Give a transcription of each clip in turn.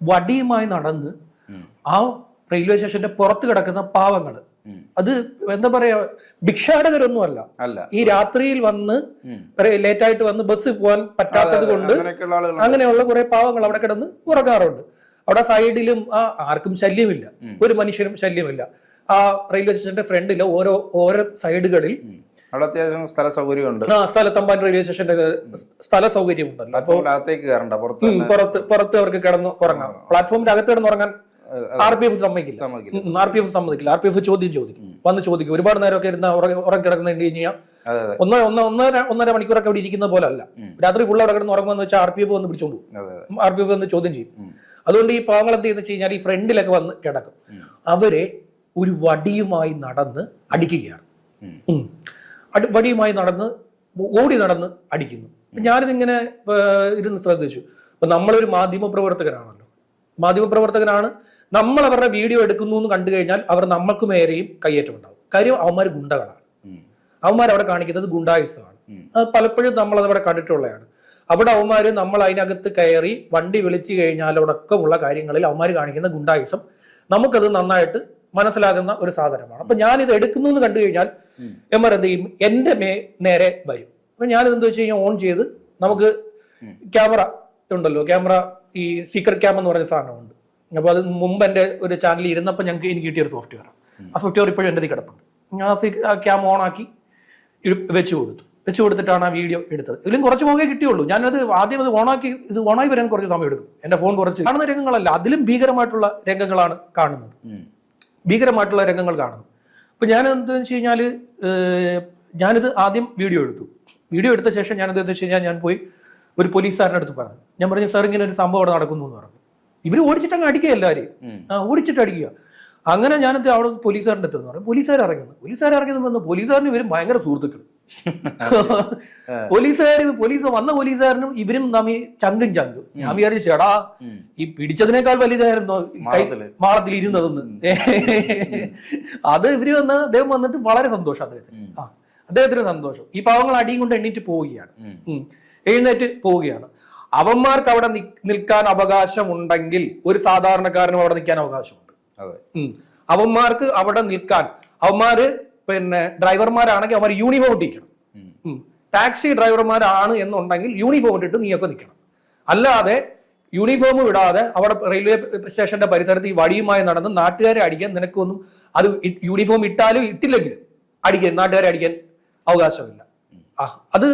വടിയുമായി നടന്ന് ആ റെയിൽവേ സ്റ്റേഷന്റെ പുറത്ത് കിടക്കുന്ന പാവങ്ങൾ. അത് എന്താ പറയാ ഭിക്ഷാടകരൊന്നും അല്ല. അല്ല ഈ രാത്രിയിൽ വന്ന്. ലേറ്റ് ആയിട്ട് വന്ന് ബസ് പോകാൻ പറ്റാത്തത് കൊണ്ട് അങ്ങനെയുള്ള കുറെ പാവങ്ങൾ അവിടെ കിടന്ന് ഉറങ്ങാറുണ്ട്. അവിടെ സൈഡിലും ആ ആർക്കും ശല്യമില്ല. ഒരു മനുഷ്യനും ശല്യമില്ല. ആ റെയിൽവേ സ്റ്റേഷന്റെ ഫ്രണ്ടിൽ ഓരോ ഓരോ സൈഡുകളിൽ അവിടെ അത്യാവശ്യം സ്ഥല സൗകര്യമുണ്ട് ആ സ്ഥലത്തമ്പാൻ റെയിൽവേ സ്റ്റേഷന്റെ സ്ഥല സൗകര്യം ഉണ്ടല്ലോ അപ്പൊ പ്ലാറ്റ്ഫോമിൽ അകത്തേക്ക് കയറണ്ട പുറത്ത് പുറത്ത് പുറത്ത് അവർക്ക് കിടന്ന് ഉറങ്ങാം. പ്ലാറ്റ്ഫോമിന്റെ അകത്ത് കിടന്ന് ഉറങ്ങാൻ ആർ പി എഫ് സമ്മതിക്കില്ല. ആർ പി എഫ് സമ്മതിക്കില്ല. ആർ പി എഫ് ചോദ്യം ചോദിക്കും. വന്ന് ചോദിക്കും. ഒരുപാട് നേരമൊക്കെ ഒക്കെ ഉറങ്ങി ഉറങ്ങി കിടക്കുന്ന കഴിഞ്ഞാൽ ഒന്നോ ഒന്നോ ഒന്ന് ഒന്ന് ഒന്നര ഒന്നര മണിക്കൂറൊക്കെ അവിടെ ഇരിക്കുന്ന പോലെ അല്ല രാത്രി ഫുൾ അവിടെ കിടന്ന് ഉറങ്ങുമെന്ന് വെച്ചാൽ ആർ പി എഫ് വന്ന് പിടിച്ചോണ്ട് പോകും. ആർ പി എഫ് വന്ന് ചോദ്യം ചെയ്യും. അതുകൊണ്ട് ഈ പാവങ്ങൾ എന്ത് ചെയ്യുന്ന വെച്ച് കഴിഞ്ഞാൽ ഈ ഫ്രണ്ടിലൊക്കെ വന്ന് കിടക്കും. അവരെ ഒരു വടിയുമായി നടന്ന് അടിക്കുകയാണ്. വടിയുമായി നടന്ന് ഓടി നടന്ന് അടിക്കുന്നു. ഞാനിതിങ്ങനെ ഇരുന്ന് ശ്രദ്ധിച്ചു. അപ്പൊ നമ്മളൊരു മാധ്യമ പ്രവർത്തകനാണല്ലോ മാധ്യമ പ്രവർത്തകനാണ് നമ്മൾ അവരുടെ വീഡിയോ എടുക്കുന്നു എന്ന് കണ്ടു കഴിഞ്ഞാൽ അവർ നമ്മൾക്ക് മേരെയും കയ്യേറ്റം ഉണ്ടാവും കാര്യം അവന്മാർ ഗുണ്ടകളാണ്. അവന്മാർ അവിടെ കാണിക്കുന്നത് ഗുണ്ടായുസമാണ്. പലപ്പോഴും നമ്മൾ അതവിടെ കണ്ടിട്ടുള്ളതാണ്. അവിടെ അവന്മാര് നമ്മൾ അതിനകത്ത് കയറി വണ്ടി വിളിച്ചു കഴിഞ്ഞാൽ അവിടെയൊക്കെ ഉള്ള കാര്യങ്ങളിൽ അവന്മാർ കാണിക്കുന്ന ഗുണ്ടായുസം നമുക്കത് നന്നായിട്ട് മനസ്സിലാകുന്ന ഒരു സാധനമാണ്. അപ്പൊ ഞാനിത് എടുക്കുന്നു എന്ന് കണ്ടു കഴിഞ്ഞാൽ എം ആർ എന്ത് ചെയ്യും? എന്റെ മേ നേരെ വരും. അപ്പൊ ഞാനിത് എന്താ വെച്ച് കഴിഞ്ഞാൽ ഓൺ ചെയ്ത് നമുക്ക്. ക്യാമറ ഉണ്ടല്ലോ. ക്യാമറ ഈ സീക്രട്ട് ക്യാം എന്ന് പറഞ്ഞ സാധനമുണ്ട്. അപ്പോൾ അത് മുമ്പ് എന്റെ ഒരു ചാനലിൽ ഇരുന്നപ്പോൾ ഞങ്ങൾക്ക് എനിക്ക് കിട്ടിയ ഒരു സോഫ്റ്റ്വെയർ ആ സോഫ്റ്റ്വെയർ ഇപ്പോഴും എന്റെ കിടപ്പുണ്ട്. ഞാൻ ആ ക്യാം ഓൺ ആക്കി വെച്ചു കൊടുത്തു. വെച്ച് കൊടുത്തിട്ടാണ് ആ വീഡിയോ എടുത്തത്. ഇതിലും കുറച്ച് പോകെ കിട്ടിയുള്ളൂ. ഞാനത് ആദ്യം അത് ഓണാക്കി ഇത് ഓണായി വരാൻ കുറച്ച് സമയം എടുക്കും. എന്റെ ഫോൺ കുറച്ച് കാണുന്ന രംഗങ്ങളല്ല അതിലും ഭീകരമായിട്ടുള്ള രംഗങ്ങളാണ് കാണുന്നത്. ഭീകരമായിട്ടുള്ള രംഗങ്ങൾ കാണുന്നു. അപ്പോൾ ഞാൻ എന്താണെന്ന് വെച്ച് കഴിഞ്ഞാൽ ഞാനിത് ആദ്യം വീഡിയോ എടുത്തു. വീഡിയോ എടുത്ത ശേഷം ഞാൻ എന്താണെന്ന് വെച്ച് കഴിഞ്ഞാൽ ഞാൻ പോയി ഒരു പോലീസുകാരന്റെ അടുത്ത് പറഞ്ഞു. ഞാൻ പറഞ്ഞു സാർ ഇങ്ങനെ ഒരു സംഭവം അവിടെ നടക്കുന്നു എന്ന് പറഞ്ഞു. ഇവർ ഓടിച്ചിട്ട് അങ്ങ് അടിക്കുക എല്ലാവരെയും ആ ഓടിച്ചിട്ട് അടിക്കുക. അങ്ങനെ ഞാനത് അവിടെ പോലീസുകാരന്റെ അടുത്ത് പറഞ്ഞു പോലീസുകാർ ഇറങ്ങുന്നു പോലീസുകാർ ഇറങ്ങുന്നു പോലീസുകാരന് ഇവർ ഭയങ്കര സുഹൃത്തുക്കൾ. പോലീസുകാരും പോലീസ് വന്ന പോലീസുകാരനും ഇവരും തമ്മിൽ ചങ്കും ചങ്കും. ഞാൻ വിചാരിച്ചു ചേടാ ഈ പിടിച്ചതിനേക്കാൾ വലുതായിരുന്നു. മാളത്തിൽ ഇരുന്നതെന്ന്. അത് ഇവർ വന്ന് അദ്ദേഹം വന്നിട്ട് വളരെ സന്തോഷം അദ്ദേഹത്തിന്. ആ അദ്ദേഹത്തിന് സന്തോഷം. ഈ പാവങ്ങൾ അടിയും കൊണ്ട് എണ്ണീറ്റ് പോവുകയാണ്. എഴുന്നേറ്റ് പോവുകയാണ്. അവന്മാർക്ക് അവിടെ നിൽക്കാൻ അവകാശമുണ്ടെങ്കിൽ ഒരു സാധാരണക്കാരനും അവിടെ നിൽക്കാൻ അവകാശമുണ്ട്. അവന്മാർക്ക് അവിടെ നിൽക്കാൻ അവന്മാര് പിന്നെ ഡ്രൈവർമാരാണെങ്കിൽ അവർ യൂണിഫോം ഇട്ടിരിക്കണം. ടാക്സി ഡ്രൈവർമാരാണ് എന്നുണ്ടെങ്കിൽ യൂണിഫോം ഇട്ടിട്ട് നീയൊക്കെ നിൽക്കണം. അല്ലാതെ യൂണിഫോം വിടാതെ അവിടെ റെയിൽവേ സ്റ്റേഷന്റെ പരിസരത്ത് ഈ വഴിയുമായി നടന്ന് നാട്ടുകാരെ അടിക്കാൻ നിനക്കൊന്നും അത് യൂണിഫോം ഇട്ടാലും ഇട്ടില്ലെങ്കിലും അടിക്കാൻ നാട്ടുകാരെ അടിക്കാൻ അവകാശമില്ല. അത്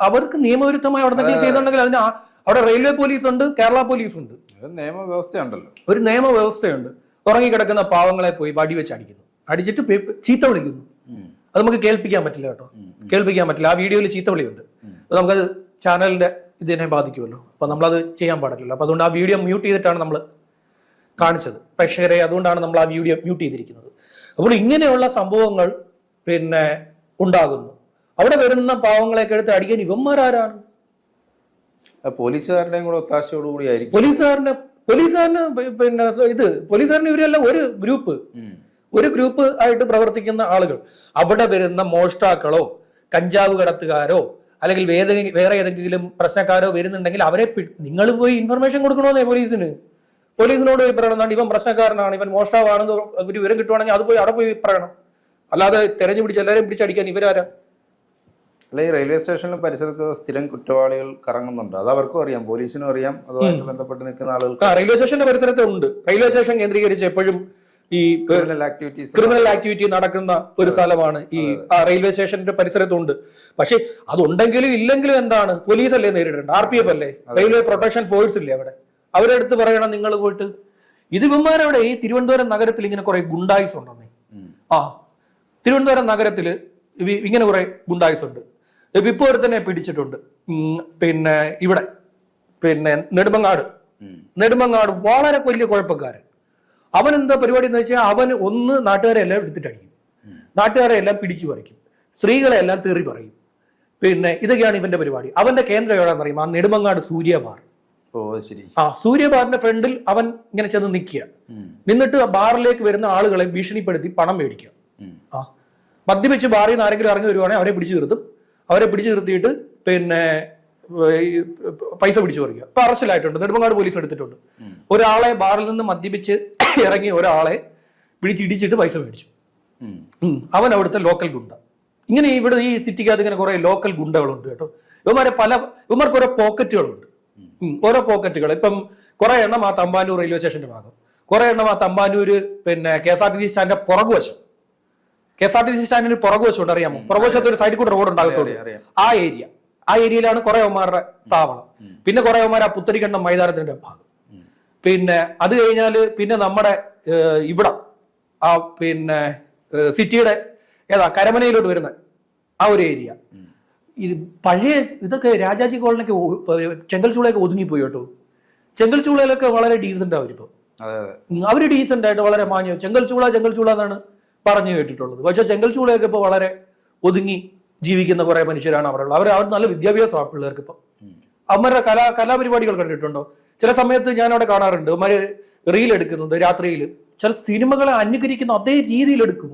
അവർക്ക് നിയമവിരുദ്ധമായി അവിടെ എന്തെങ്കിലും ചെയ്യുന്നുണ്ടെങ്കിൽ അതിന് അവിടെ റെയിൽവേ പോലീസ് ഉണ്ട് കേരള പോലീസ് ഉണ്ട്. ഒരു നിയമവ്യവസ്ഥയുണ്ടല്ലോ. ഒരു നിയമവ്യവസ്ഥയുണ്ട്. ഉറങ്ങിക്കിടക്കുന്ന പാവങ്ങളെ പോയി വടിവെച്ച് അടിക്കുന്നു. അടിച്ചിട്ട് ചീത്ത വിളിക്കുന്നു. അത് നമുക്ക് കേൾപ്പിക്കാൻ പറ്റില്ല കേട്ടോ. കേൾപ്പിക്കാൻ പറ്റില്ല. ആ വീഡിയോയിൽ ചീത്ത വിളിയുണ്ട്. അപ്പൊ നമുക്കത് ചാനലിന്റെ ഇതിനെ ബാധിക്കുമല്ലോ. അപ്പൊ നമ്മളത് ചെയ്യാൻ പാടില്ലല്ലോ. അപ്പൊ അതുകൊണ്ട് ആ വീഡിയോ മ്യൂട്ട് ചെയ്തിട്ടാണ് നമ്മൾ കാണിച്ചത്. പ്രേക്ഷകരെ അതുകൊണ്ടാണ് നമ്മൾ ആ വീഡിയോ മ്യൂട്ട് ചെയ്തിരിക്കുന്നത്. അപ്പോൾ ഇങ്ങനെയുള്ള സംഭവങ്ങൾ പിന്നെ ഉണ്ടാകുന്നു. അവിടെ വരുന്ന പാവങ്ങളെയൊക്കെ എടുത്ത് അടിക്കാൻ ഇവന്മാരാരാണ് പോലീസുകാരുടെയും കൂടെ ഒത്താശയോടുകൂടി ആയിരിക്കും. പോലീസുകാരന് പോലീസുകാരന് പിന്നെ ഇത് പോലീസുകാരന് ഇവരെല്ലാം ഒരു ഗ്രൂപ്പ്. ഒരു ഗ്രൂപ്പ് ആയിട്ട് പ്രവർത്തിക്കുന്ന ആളുകൾ. അവിടെ വരുന്ന മോഷ്ടാക്കളോ കഞ്ചാവ് കടത്തുകാരോ അല്ലെങ്കിൽ വേറെ വേറെ ഏതെങ്കിലും പ്രശ്നക്കാരോ വരുന്നുണ്ടെങ്കിൽ അവരെ നിങ്ങൾ പോയി ഇൻഫർമേഷൻ കൊടുക്കണമെന്നേ പോലീസിന്. പോലീസിനോട് പോയി പറയണം ഇവൻ പ്രശ്നക്കാരനാണ് ഇവൻ മോഷ്ടാവാണെന്ന് ഒരു വിവരം കിട്ടുവാണെങ്കിൽ അത് പോയി അവിടെ പോയി പറയണം. അല്ലാതെ തെരഞ്ഞു പിടിച്ച് എല്ലാവരും പിടിച്ചടിക്കാൻ ഇവരാരാ? അല്ല ഈ റെയിൽവേ സ്റ്റേഷനിലും പരിസരത്ത് സ്ഥിരം കുറ്റവാളികൾ കറങ്ങുന്നുണ്ട്. അത് അവർക്കും അറിയാം പോലീസിനും അറിയാം. അതുമായിട്ട് ബന്ധപ്പെട്ട് നിൽക്കുന്ന ആളുകൾ റെയിൽവേ സ്റ്റേഷന്റെ പരിസരത്ത് ഉണ്ട് റെയിൽവേ സ്റ്റേഷൻ കേന്ദ്രീകരിച്ച് എപ്പോഴും ഈ ക്രിമിനൽ ആക്ടിവിറ്റീസ് ക്രിമിനൽ ആക്ടിവിറ്റി നടക്കുന്ന ഒരു സ്ഥലമാണ് ഈ റെയിൽവേ സ്റ്റേഷന്റെ പരിസരത്തുണ്ട്. പക്ഷെ അതുണ്ടെങ്കിലും ഇല്ലെങ്കിലും എന്താണ്? പോലീസ് അല്ലേ നേരിടേണ്ടത്? ആർ പി എഫ് അല്ലേ? റെയിൽവേ പ്രൊട്ടക്ഷൻ ഫോഴ്സ് ഇല്ലേ അവിടെ? അവരുടെ അടുത്ത് പറയണം നിങ്ങൾ പോയിട്ട്. ഇത് ഇവന്മാരവിടെ ഈ തിരുവനന്തപുരം നഗരത്തിൽ ഇങ്ങനെ കുറെ ഗുണ്ടായിസ് ഉണ്ടെന്നേ. ആ തിരുവനന്തപുരം നഗരത്തിൽ ഇങ്ങനെ കുറെ ഗുണ്ടായിസ് ഉണ്ട്. ഇപ്പൊ ഇപ്പോൾ തന്നെ പിടിച്ചിട്ടുണ്ട്. പിന്നെ ഇവിടെ. പിന്നെ നെടുമങ്ങാട്. നെടുമങ്ങാട് വളരെ വലിയ കുഴപ്പക്കാരൻ. അവൻ എന്താ പരിപാടി എന്ന് വെച്ചാൽ അവൻ ഒന്ന് നാട്ടുകാരെ എല്ലാം എടുത്തിട്ടടിക്കും. നാട്ടുകാരെ എല്ലാം പിടിച്ചു പറിക്കും. സ്ത്രീകളെ എല്ലാം തെറി പറയും. പിന്നെ ഇതൊക്കെയാണ് ഇവന്റെ പരിപാടി. അവന്റെ കേന്ദ്രം എവിടെയാണെന്ന് അറിയും ആ നെടുമങ്ങാട് സൂര്യബാർ ഓ ശരി. ആ സൂര്യബാറിന്റെ ഫ്രണ്ടിൽ അവൻ ഇങ്ങനെ ചെന്ന് നിൽക്കുക. നിന്നിട്ട് ആ ബാറിലേക്ക് വരുന്ന ആളുകളെ ഭീഷണിപ്പെടുത്തി പണം മേടിക്കുക. ആ മദ്യപിച്ച് ബാറിൽ നിന്ന് ആരെങ്കിലും ഇറങ്ങി വരുവാണെങ്കിൽ അവരെ പിടിച്ചു നിർത്തും. അവരെ പിടിച്ചു നിർത്തിയിട്ട് പിന്നെ പൈസ പിടിച്ചു പറിക്കുക. ഇപ്പൊ അറസ്റ്റിലായിട്ടുണ്ട്. നെടുമങ്ങാട് പോലീസ് എടുത്തിട്ടുണ്ട്. ഒരാളെ ബാറിൽ നിന്ന് മദ്യപിച്ച് ഇറങ്ങി ഒരാളെ പിടിച്ചിടിച്ചിട്ട് പൈസ മേടിച്ചു. അവൻ അവിടുത്തെ ലോക്കൽ ഗുണ്ട. ഇങ്ങനെ ഇവിടെ ഈ സിറ്റിക്കകത്ത് ഇങ്ങനെ കുറെ ലോക്കൽ ഗുണ്ടകളുണ്ട് കേട്ടോ. ഇവന്മാരെ പല ഇവന്മാർക്ക് ഓരോ പോക്കറ്റുകളുണ്ട്. ഓരോ പോക്കറ്റുകൾ. ഇപ്പം കുറെ എണ്ണം ആ തമ്പാനൂർ റെയിൽവേ സ്റ്റേഷന്റെ ഭാഗം. കുറെ എണ്ണം ആ തമ്പാനൂര് പിന്നെ K S R T C സ്റ്റാൻഡിന്റെ പുറകുവശം. K S R T C സ്റ്റാൻഡിന് പുറകുവശം ഉണ്ട് അറിയാമോ പുറകുവശത്ത് ഒരു സൈഡിൽ കൂടെ റോഡ് ഉണ്ടാകത്തുള്ളൂ. അറിയാം. ആ ഏരിയ ആ ഏരിയയിലാണ് കുറെ ഒമാരുടെ താവളം. പിന്നെ കുറെ ഒമാർ ആ പുത്തരിക്കണ്ടം മൈതാനത്തിന്റെ ഭാഗം. പിന്നെ അത് കഴിഞ്ഞാൽ പിന്നെ നമ്മുടെ ഇവിടെ ആ പിന്നെ സിറ്റിയുടെ ഏതാ കരമനയിലോട്ട് വരുന്ന ആ ഒരു ഏരിയ. ഇത് പഴയ ഇതൊക്കെ രാജാജി കോളനിക്ക് ചെങ്കൽച്ചൂളയൊക്കെ ഒതുങ്ങിപ്പോയി കേട്ടോ. ചെങ്കൽച്ചൂളയിലൊക്കെ വളരെ ഡീസന്റ് അവരിപ്പോ അതെ അതെ. അവർ ഡീസന്റ് ആയിട്ട് വളരെ മാന്യം ചെങ്കൽച്ചൂള ചെങ്കൽച്ചൂള എന്നാണ് പറഞ്ഞു കേട്ടിട്ടുള്ളത്. പക്ഷെ ചെങ്കൽച്ചൂളയൊക്കെ ഇപ്പൊ വളരെ ഒതുങ്ങി ജീവിക്കുന്ന കുറെ മനുഷ്യരാണ് അവരുള്ളത്. അവർ അവർ നല്ല വിദ്യാഭ്യാസമാണ് പിള്ളേർക്ക് ഇപ്പം. അവന്മാരുടെ കലാ കലാപരിപാടികൾ കണ്ടിട്ടുണ്ടോ? ചില സമയത്ത് ഞാൻ അവിടെ കാണാറുണ്ട്. അവന്മാര് റീൽ എടുക്കുന്നത് രാത്രിയിൽ ചില സിനിമകളെ അനുകരിക്കുന്ന അതേ രീതിയിൽ എടുക്കും.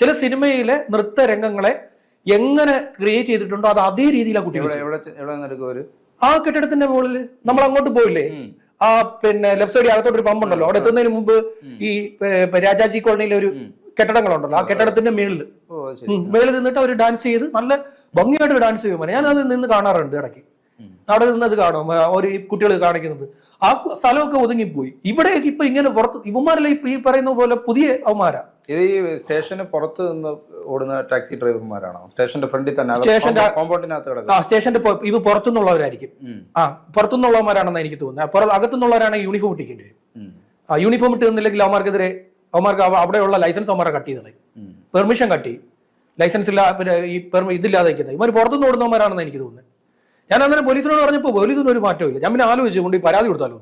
ചില സിനിമയിലെ നൃത്ത രംഗങ്ങളെ എങ്ങനെ ക്രിയേറ്റ് ചെയ്തിട്ടുണ്ടോ അത് അതേ രീതിയിലാണ് കുട്ടികൾ ആ കെട്ടിടത്തിന്റെ മുകളിൽ നമ്മൾ അങ്ങോട്ട് പോയില്ലേ? ആ പിന്നെ ലെഫ്റ്റ് സൈഡിൽ അകത്തോട്ട് ഒരു പമ്പ് ഉണ്ടല്ലോ അവിടെ എത്തുന്നതിന് മുമ്പ് ഈ രാജാജി കോളനിയിലെ ഒരു കെട്ടിടങ്ങളുണ്ടല്ലോ. ആ കെട്ടിടത്തിന്റെ മേളിൽ മേളിൽ നിന്നിട്ട് അവർ ഡാൻസ് ചെയ്ത് നല്ല ഭംഗിയായിട്ട് ഡാൻസ് ചെയ്യുമ്പോൾ ഞാൻ അത് നിന്ന് കാണാറുണ്ട് ഇടയ്ക്ക്. അവിടെ നിന്ന് അത് കാണും. ഒരു കുട്ടികൾ കാണിക്കുന്നത്. ആ സ്ഥലമൊക്കെ ഒതുങ്ങിപ്പോയി. ഇവിടെ ഇപ്പൊ ഇങ്ങനെ പുറത്ത് ഇവന്മാരല്ല ഇപ്പൊ ഈ പറയുന്ന പോലെ പുതിയ അവന്മാരാ. ഇത് ഈ സ്റ്റേഷന് പുറത്ത് നിന്ന് ഓടുന്ന ടാക്സി ഡ്രൈവർമാരാണോ? സ്റ്റേഷന്റെ ഫ്രണ്ടിൽ തന്നെ സ്റ്റേഷന്റെ- കോമ്പൗണ്ടിനകത്ത് ആ സ്റ്റേഷന്റെ ഇവ പുറത്തുനിന്നുള്ളവരായിരിക്കും. ആ പുറത്തുനിന്നുള്ളവന്മാരാണെന്ന് എനിക്ക് തോന്നുന്നത്. അകത്തുനിന്നുള്ളവരാണെങ്കിൽ യൂണിഫോം ഇട്ടിക്കേണ്ടി വരും. ആ യൂണിഫോം ഇട്ട് നിന്നില്ലെങ്കിൽ അവന്മാർക്കെതിരെ അവന്മാർക്ക് അവ- അവിടെയുള്ള ലൈസൻസ് അവന്മാരെ കട്ട് ചെയ്ത് കളയും പെർമിഷൻ കട്ട് ചെയ്യും. ലൈസൻസ് ഇല്ല പിന്നെ ഈ പെർമി ഇതില്ലാതെ നിൽക്കുന്നത്. ഇവർ പുറത്തുനിന്ന് ഓടുന്നവന്മാരാണെന്ന് എനിക്ക് തോന്നുന്നത്. ഞാൻ അന്നേരം പോലീസിനോട് പറഞ്ഞപ്പോൾ പോലീസിന് ഒരു മാറ്റവും ഇല്ല. ഞാൻ പിന്നെ ആലോചിച്ചു കൊണ്ട് ഈ പരാതി കൊടുത്താലോ.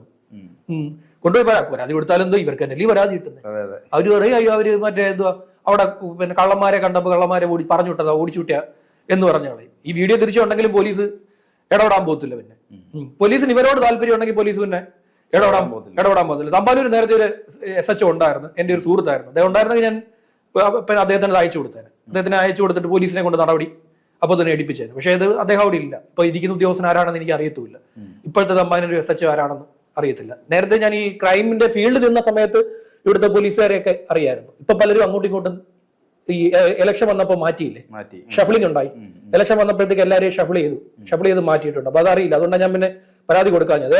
കൊണ്ടുപോയി പരാതി പരാതി കൊടുത്താലെന്തോ ഇവർക്ക് എന്നല്ലേ ഈ പരാതി കിട്ടുന്നത്. അവർ പറയും അയ്യോ അവർ മറ്റേ എന്തുവാ? അവിടെ പിന്നെ കള്ളന്മാരെ കണ്ടപ്പോൾ കള്ളന്മാരെ ഓടി പറഞ്ഞു വിട്ടതാ ഓടിച്ചു വിട്ടിയ എന്ന് പറഞ്ഞ കളയും. ഈ വീഡിയോ തിരിച്ചുണ്ടെങ്കിലും പോലീസ് ഇടപെടാൻ പോകത്തില്ല പിന്നെ. പോലീസിന് ഇവരോട് താല്പര്യം ഉണ്ടെങ്കിൽ പോലീസ് പിന്നെ ഇടപെടാൻ. ഇടപെടാൻ പോകത്തില്ല. തമ്പാനൂർ നേരത്തെ ഒരു എസ് എച്ച് ഉണ്ടായിരുന്നു. എന്റെ ഒരു സുഹൃത്തായിരുന്നു. അദ്ദേഹം ഉണ്ടായിരുന്നെങ്കിൽ ഞാൻ പിന്നെ അദ്ദേഹത്തിന് അയച്ചു കൊടുത്തേനെ. അദ്ദേഹത്തിന് അയച്ചു കൊടുത്തിട്ട് പോലീസിനെ കൊണ്ട് നടപടി അപ്പോൾ തന്നെ എടുപ്പിച്ചേനെ പക്ഷേ ഇത് അദ്ദേഹം അവിടെ ഇല്ല. ഇപ്പൊ ഇരിക്കുന്ന ഉദ്യോഗസ്ഥൻ ആരാണെന്ന് എനിക്ക് അറിയത്തുമില്ല. ഇപ്പോഴത്തെ തമ്പാനൂർ എസ് എച്ച് ആരാണെന്ന് അറിയത്തില്ല. നേരത്തെ ഞാൻ ഈ ക്രൈമിന്റെ ഫീൽഡ് നിന്ന സമയത്ത് ഇവിടുത്തെ പോലീസുകാരെയൊക്കെ അറിയായിരുന്നു. ഇപ്പൊ പലരും അങ്ങോട്ടും ഇങ്ങോട്ടും ഈ ഇലക്ഷൻ വന്നപ്പോൾ മാറ്റിയില്ലേ? മാറ്റി. ഷഫിളിംഗ് ഉണ്ടായി. ഇലക്ഷൻ വന്നപ്പോഴത്തേക്ക് എല്ലാവരെയും ഷഫിൾ ചെയ്തു. ഷഫിൾ ചെയ്ത് മാറ്റിയിട്ടുണ്ട്. അപ്പൊ അതറിയില്ല. അതുകൊണ്ടാണ് ഞാൻ പിന്നെ പരാതി കൊടുക്കാഞ്ഞത്.